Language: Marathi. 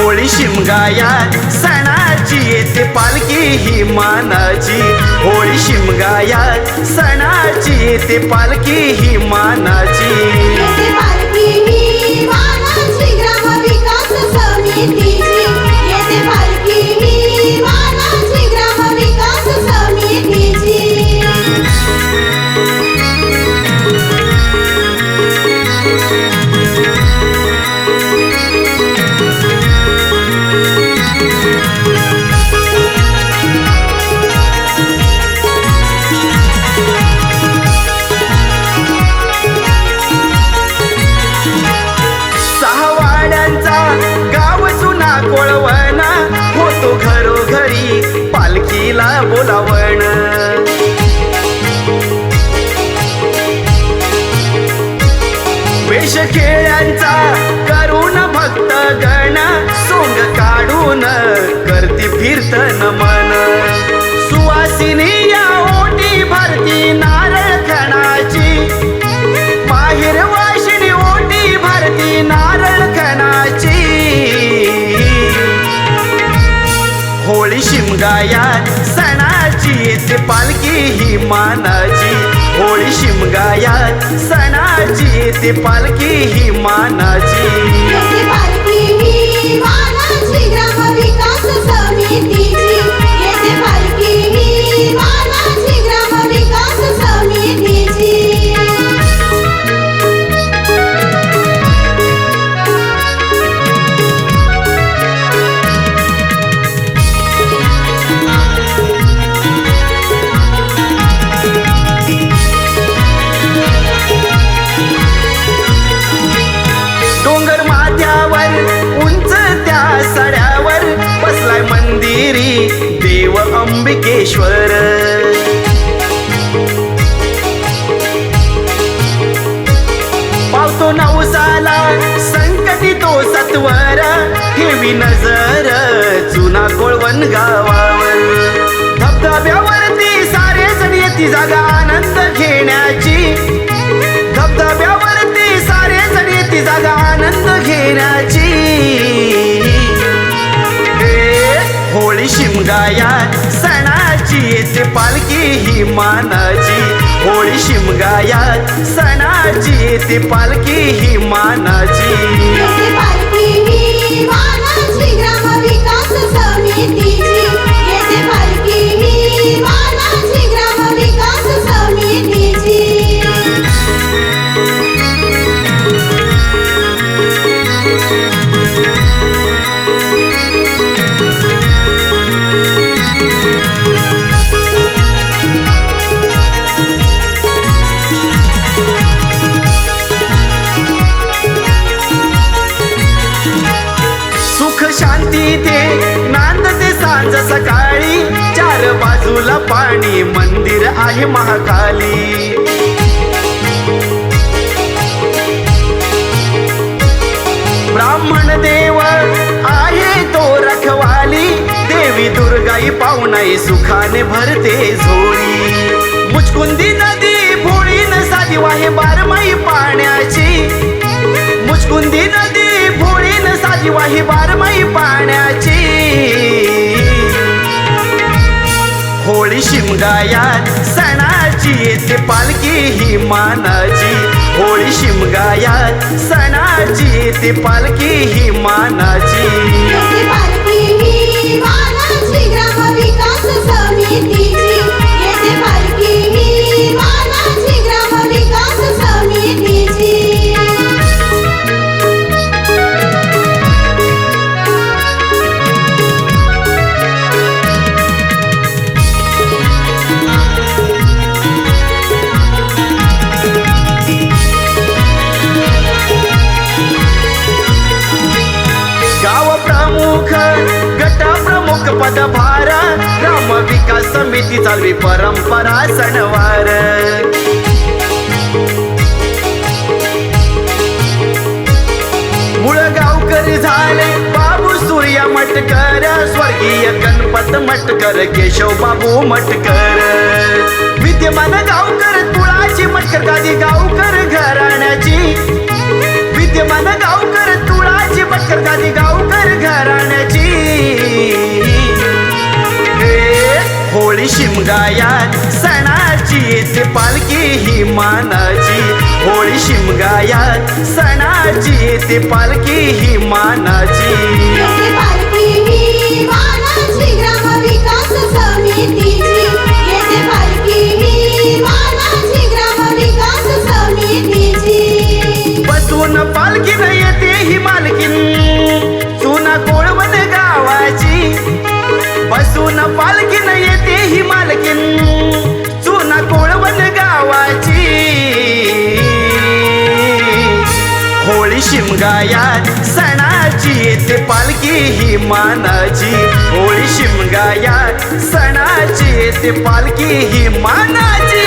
होळी शिमगाया सणाची येते पालखी ही मानाची. होळी शिमगाया सणाची येते पालखी ही मानाची. शिमगाया सणाची येते पालखी ही मानाची. होळी शिमगाया सणाची येते पालखी ही मानाची. अंबिकेश्वर पावतो नवसाला संकटी तो सत्वर. ठेवी नजर जुना कोळवण गावावर. धबधब्यावरती सारे जण येती जागा आनंद घेण्याची ही मानाची होळी शिमगाया सणाची ती पालखी ही मानाची. येते पालखी ही मानाची समितीची. येते पालखी ही सकाळी चार बाजूला पाणी मंदिर आहे महाकाली. ब्राह्मण देव आहे तो रखवाली देवी दुर्गाई पाहुणाई सुखाने भरते झोळी. मुचकुंदी नदी भोळी न साधी वाहे बारमाई पाण्याची. मुचकुंदी नदी भोळी न साधी वाहे बारमाई शिमगायात सणाची येते पालखी ही मानाची. होळी शिमगायात सणाची येते पालखी ही मानाची. पालखी ही मानाची ग्रामविकास समिती. पदभार ग्राम विकास समिती चालवी परंपरा सणवार. मुळ गावकरी झाले बाबू सूर्या मटकर. स्वर्गीय गणपत मटकर केशव बाबू मटकर. विद्यमान गावकर तुळाची मटकर गादी गावकर घराण्याची. विद्यमान गावकर तुळाची मटकर गादी गावकर घराण्याची. शिमगायात सणाची येते पालखी ही मानाची. होळी शिमगायात सणाची येते पालखी ही मानाची. येते पालखी मालकीन चुना कोळवण गावाची. होळी शिमगायात सणाची येते पालखी ही मानाची. होळी शिमगायात सणाची येते पालखी ही मानाची.